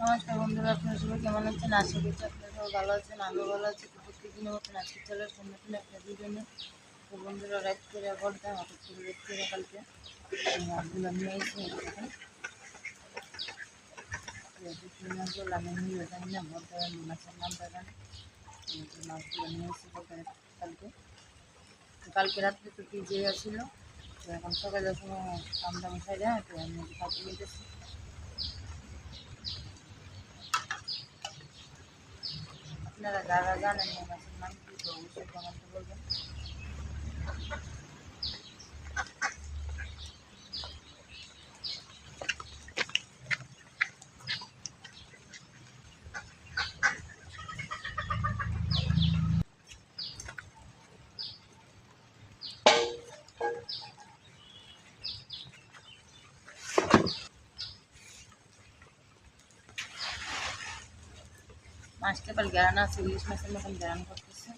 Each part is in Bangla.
নমস্কার বন্ধুরা, আপনারা সবাই কেমন আছেন? আশা করছি আপনারা সবাই ভালো আছেন, আমিও ভালো আছি। তো প্রত্যেকদিনের মতন আজকে চলে আসলাম নতুন একটা ভিডিও তো বন্ধুরা, রাত করে বলতাম হঠাৎ করে দেখতে হবে কালকে। মাছগুলো নিয়ে এসে আমি নিয়ে জানি না বলতে পারেন মাছের নামটা জানি। মাছগুলো নিয়ে কালকে। কালকে রাত্রে তো ভিজে আসছিল তো এখন সকালে কাম দাম খাই যায় তো আমি কাছে নিতেছি আপনারা যারা জানেন মাছের নাম কি তো অবশ্যই কমেন্টে বলবেন। মাছটা পাল গ্যারান আছে ইলিশ মাছের মতন গ্যারান করতেছে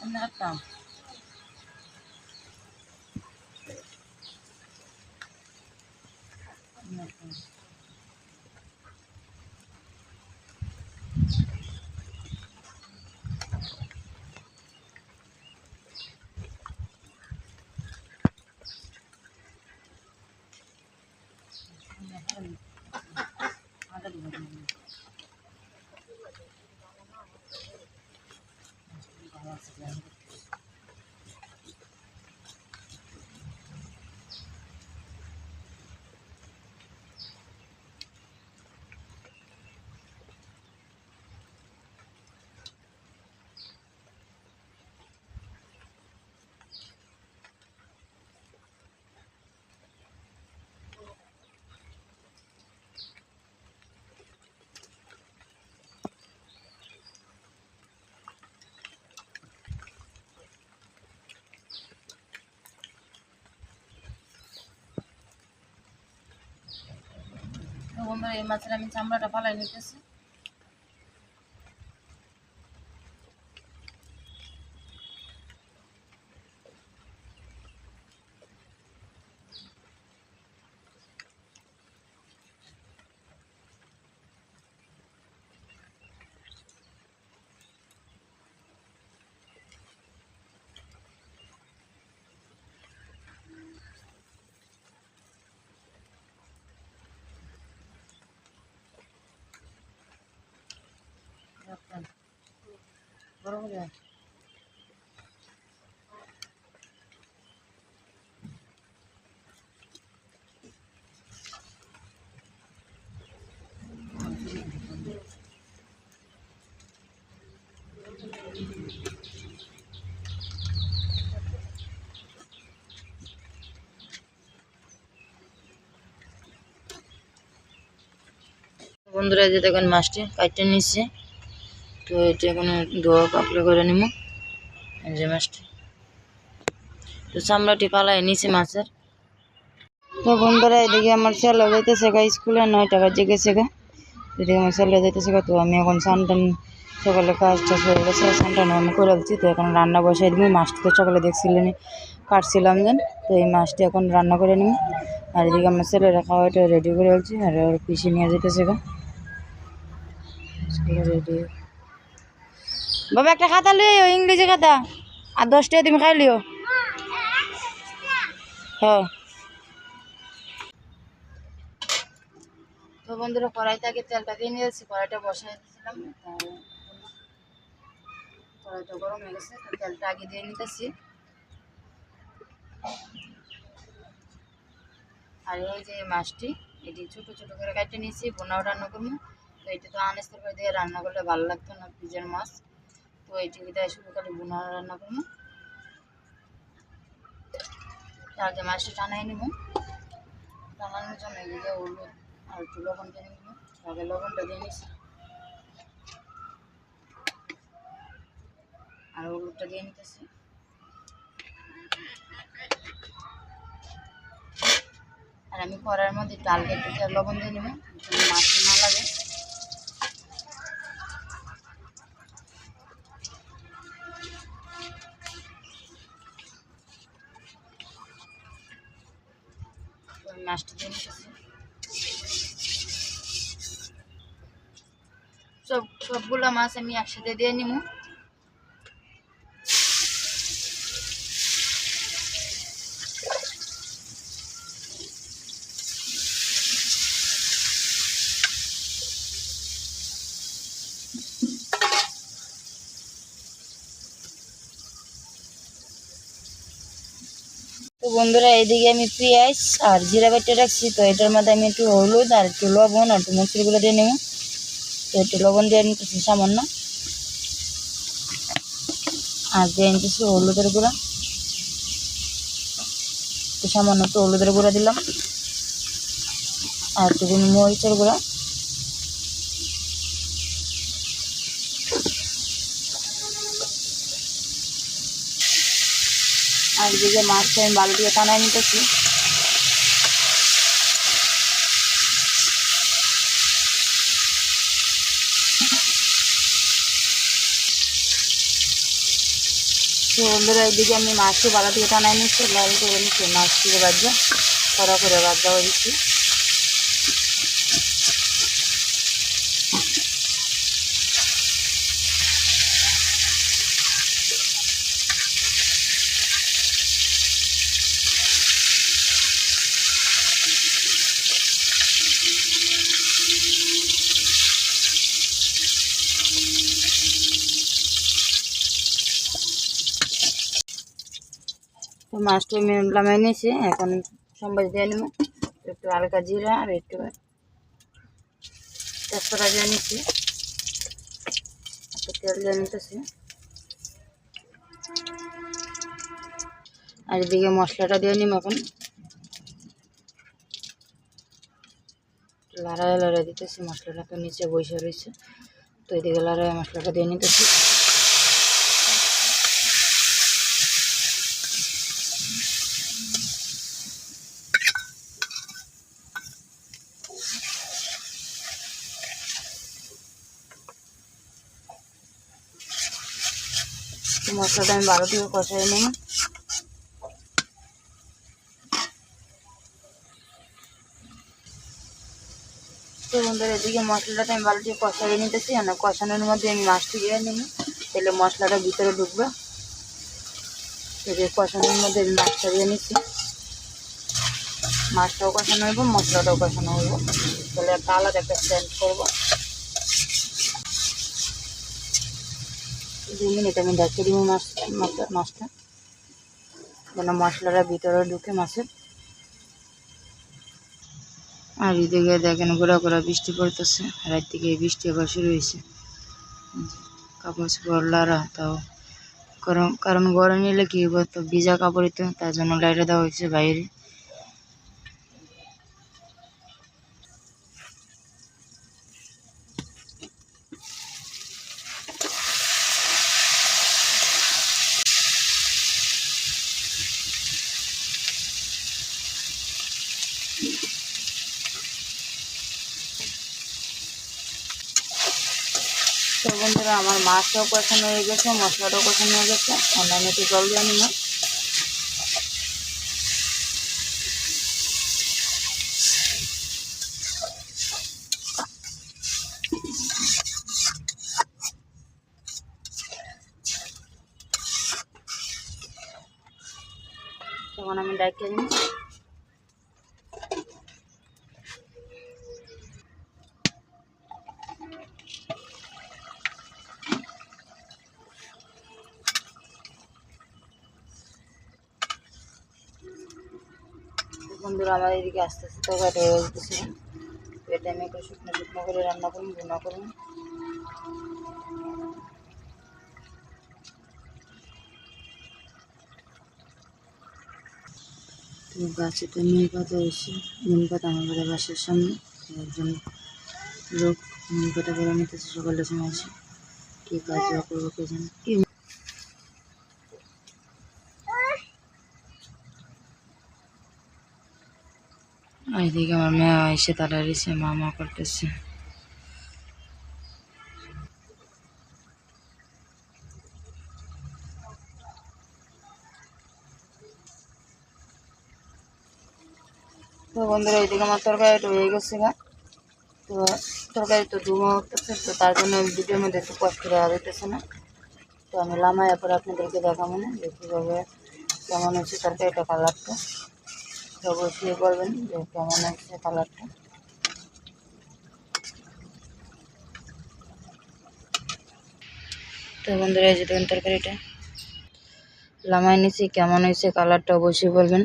এমনি Ada বন্ধুরা এই মাছের আমি চামড়াটা ফালাই নিতেছি। বন্ধুরা যে দেখেন মাছটি কাটতে নিচ্ছে। তো এটা এখন ধোয়া পাকলে করে নিব যে মাছটি। তো চামড়াটি পালাই নিচে মাছের। তো বন্ধুরা, এদিকে আমার ছেলে যাইতেছে গা স্কুলে নয় টাকা জেগেছে গা। এদিকে আমার ছেলে যাইতেছে গা, তো আমি এখন সানটান সকালে কাজ টাজ হয়ে গেছে, সানটান আমি করে ফেলছি তো এখন রান্না বসাই দিব মাছটি তো সকালে দেখছিলেন কাটছিলাম যেন, তো এই মাছটি এখন রান্না করে নিব আর এদিকে আমার ছেলেরা খাওয়াটা রেডি করে ফেলছি, আর ওর পিছিয়ে নিয়ে যেতেছে গা। রেডি বাবা, একটা খাতা লিও ইংরেজি খাতা। আর দশটা তুমি খাই লিও। হ্যাঁ। তো বন্ধুরা, কড়াইতে আগে তেলটা দিয়ে নিয়েছি কড়াইটা বসাই দিয়েছিলাম। কড়াইটা গরম হয়ে গেছে তেলটা আগে দিয়ে নিতেছি আর এই যে মাছটি, এটি ছোট ছোট করে কাটে নিয়েছি, বোনাও রান্না করব। তো এটা তো আনেস তরকারি দিয়ে রান্না করলে ভালো লাগতো না ফ্রিজের মাছ। তো এই টিভিতে শুধু খালি বোনা রান্না করব। আগে মাছটা টানাই নেব। টানানোর জন্য এদিকে হলুদ আর একটু লবণ দিয়ে নেব। আগে লবণটা দিয়ে নিচ্ছি আর হলুদটা দিয়ে নিতেছি। আর আমি কড়ার মধ্যে হালকা একটু লবণ দিয়ে নেব। মাছ সব, সবগুলো মাছ আমি একসাথে দিয়ে নিব তো বন্ধুরা, এইদিকে আমি পেঁয়াজ আর জিরা বেটে রাখছি। তো এটার মধ্যে আমি একটু হলুদ আর একটু লবণ আর একটু মসুর গুঁড়ো দিয়ে নেব তো একটু লবণ দিয়ে নিতেছি সামান্য। আর দিয়ে নিতেছি হলুদের গুঁড়া। একটু সামান্য একটু হলুদের গুঁড়া দিলাম। আর একটু মরিচের গুঁড়া। আর এদিকে মাছটা আমি বালু দিয়ে টানাই নিতেছি। তো বন্ধুরা এইদিকে আমি মাছটি বালা দিয়ে টানাই নিচ্ছি, লাল করে নিচ্ছি মাছ থেকে যা করা করে বাদ হয়ে দিচ্ছি মাছটা লামাই নিয়েছি। এখন সম্বাস দিয়ে নেব। একটু হালকা জিরা আর একটু তেজপাতা দিয়ে নিচ্ছি। তেল দিয়ে নিতেছি। আর এদিকে মশলাটা দিয়ে নিম এখন। লড়াই লড়াই দিতেছি, মশলাটা তো নিচে বসে রয়েছে। তো এদিকে লড়াই মশলাটা দিয়ে নিতেছি। মশলাটা আমি ভালো থেকে কষাই নেব তো বন্ধুরা, এদিকে মশলাটা আমি থেকে কষাই নিতেছি। আর কষানোর মধ্যে আমি মাছটি দিয়ে নেব। তাহলে মশলাটা ভিতরে ঢুকবে। এদিকে কষানোর মধ্যে আমি মাছটা দিয়ে নিচ্ছি। মাছটাও কষানো হইব, মশলাটাও কষানো হইব। তাহলে একটা আলাদা একটা সেন্ট করব। দুই মিনিট আমি দেখে দিব মাছ মাছটা। যেন মশলাটা ভিতরে ঢুকে মাছের। আর এদিকে দেখেন গোড়া ঘোরা বৃষ্টি পড়তেছে, রাত থেকে বৃষ্টি আবার শুরু হয়েছে। কাপড় চোপড় লারা তাও। কারণ কারণ গরম নিলে কি তো ভিজা কাপড়ই তো, তার জন্য লাইটে দেওয়া হয়েছে বাইরে। বন্ধুরা, আমার মাছটাও কষানো হয়ে গেছে, মশলাটাও কষানো হয়ে গেছে। অন্যান্য একটু জল দিয়ে নিলাম তখন আমি ডাইকে নিই বন্ধুরা আমার এদিকে আস্তে আস্তে তরকারিটা হয়ে যেতেছে এটা আমি একটু শুকনো শুকনো করে রান্না করুন, ভুনা করুন। গাছে তো নিম পাতা এসে নিম পাতা আমাদের বাসার সামনে একজন লোক নিম পাতা করে নিতেছে, সকালের সময় এসে। কী কাজ করব কে জানে। কি আর এদিকে আমার মেয়ে এসে তারা এসে মামা করতেছে। তো বন্ধুরা, এইদিকে আমার তরকারিটা হয়ে গেছে গা। তো তরকারি তো ডুমো উঠতেছে তো তার জন্য ভিডিওর মধ্যে একটু কষ্ট করে আর না। তো আমি লামায় পরে আপনাদেরকে দেখাবো না যে কীভাবে কেমন হচ্ছে তরকারিটা, কালারটা। অবশ্যই বলবেন যে কেমন হচ্ছে কালারটা। তো বন্ধুরা যে দেখুন তরকারিটা। লামাই নিছি, কেমন হয়েছে কালারটা অবশ্যই বলবেন।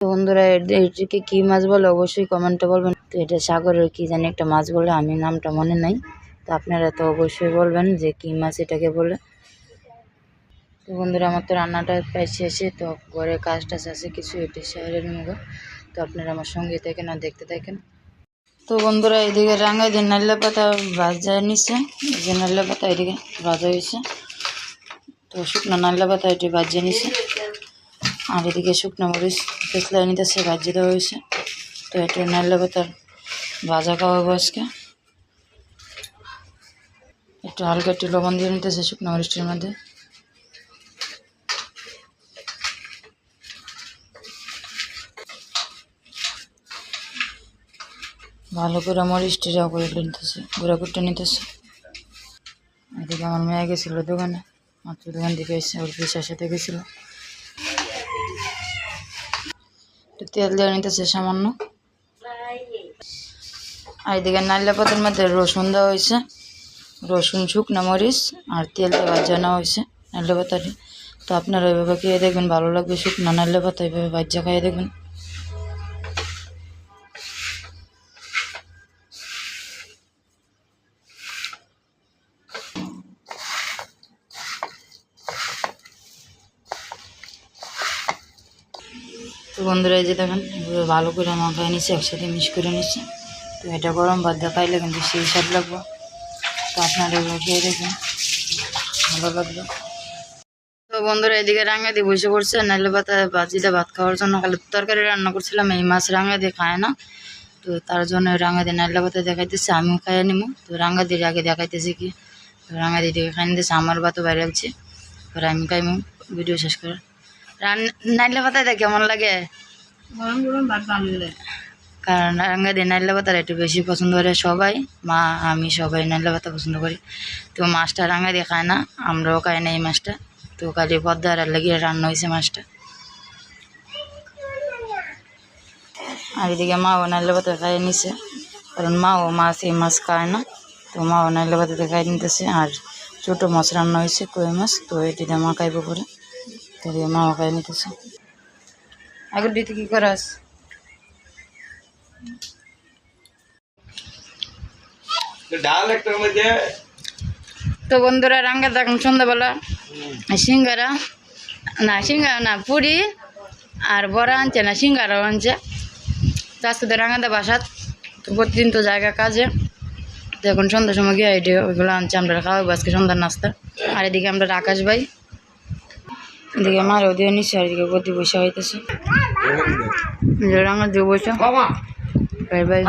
তো বন্ধুরা এটিকে কি মাছ বলে অবশ্যই কমেন্টে বলবেন। তো এটা সাগরের কি জানি একটা মাছ বলে, আমি নামটা মনে নাই। তো আপনারা তো অবশ্যই বলবেন যে কি মাছ এটাকে বলে। তো বন্ধুরা, আমার তো রান্নাটা প্রায় শেষে, তো ঘরে কাজ টাজ আছে কিছু এটি শহরের মুখে তো আপনারা আমার সঙ্গে থাকেন আর দেখতে থাকেন। তো বন্ধুরা, এদিকে রাঙা যে নাল্লা পাতা ভাজা এই যে নাল্লা পাতা এদিকে ভাজা হয়েছে। তো শুকনো নাল্লা পাতা এটি ভাজিয়ে নিছে। আর এদিকে শুকনো মরিচ পেতলা নিতেছে, ভাজিয়ে দেওয়া হয়েছে। তো এটি নাল্লা পাতার ভাজা খাওয়াবো আজকে। একটু হালকা একটু লবণ দিয়ে নিতেছে শুকনো মরিচটির মধ্যে। ভালো করে মরিচটি যাও করে নিতেছে গুঁড়া করতে নিতেছে। এদিকে আমার মেয়ে গেছিল দোকানে, মাত্র দোকান থেকে এসে ওর পিসার সাথে গেছিল। তেল দিয়ে নিতেছে সামান্য। আর এদিকে নাইলা পাতার মধ্যে রসুন দেওয়া হয়েছে। রসুন, শুকনো মরিচ আর তেল ভাজা নেওয়া হয়েছে নাইলা পাতাটি। তো আপনারা এভাবে খেয়ে দেখবেন, ভালো লাগবে শুকনো নাইলা পাতা এভাবে ভাজা খাইয়ে দেখবেন। তো বন্ধুরা, এই যে দেখেন এগুলো ভালো করে মাখায় নিচ্ছে একসাথে মিক্স করে নিচ্ছে তো এটা গরম ভাত দেখাইলে কিন্তু সেই স্বাদ লাগবে। তো আপনারা এগুলো খেয়ে দেখবেন, ভালো লাগবে। তো বন্ধুরা, এদিকে রাঙা দিয়ে বসে পড়ছে, নাইলে পাতা ভাজিতে ভাত খাওয়ার জন্য। খালি তরকারি রান্না করছিলাম, এই মাছ রাঙা দিয়ে খায় না। তো তার জন্য রাঙা দিয়ে নাইলে পাতা দেখাইতেছে, আমিও খাইয়ে নিবো তো রাঙা দিয়ে আগে দেখাইতেছে কি রাঙা দিয়ে দিকে খাই নিতেছে, আমার ভাতও বাইরে আছে এবার আমি খাইমু, ভিডিও শেষ করে রান নাইলে পাতাটা কেমন লাগে? গরম গরম ভাত ভালো লাগে কারণ দিয়ে নাইলে পাতাটা একটু বেশি পছন্দ করে সবাই মা আমি সবাই নাইলে পাতা পছন্দ করি। তো মাছটা রাঙ্গা দিয়ে খায় না আমরাও খাই না এই মাছটা। তো খালি পদ্মার লাগিয়ে রান্না হয়েছে মাছটা। আর এদিকে মাও নাইলে পাতা খাইয়ে নিছে। কারণ মাও মাছ এই মাছ খায় না। তো মাও নাইলে পাতাতে খাই নিতেছে। আর ছোটো মাছ রান্না হয়েছে কই মাছ? তো এটিতে মা খাইব করে তো আগে দিতে কি করাস? তো বন্ধুরা রাঙ্গা দেখুন সন্ধ্যাবেলা। সিঙ্গারা না সিঙ্গারা না পুরি আর বড়া আনছে না সিঙ্গারাও আনছে। চাষতে রাঙ্গাতে বাসাত। তো প্রতিদিন তো জায়গা কাজে। তো এখন সন্ধ্যার সময় গিয়ে ওইগুলো আনছে আমরা খাওয়াবো আজকে সন্ধ্যার নাস্তা। আর এদিকে আমরা আকাশ ভাই। এদিকে আমার ওদিকে নিচ্ছে আর এদিকে প্রতি বসে হইতেছে। রাঙ্গা দিয়ে বসে বাবা। ভাই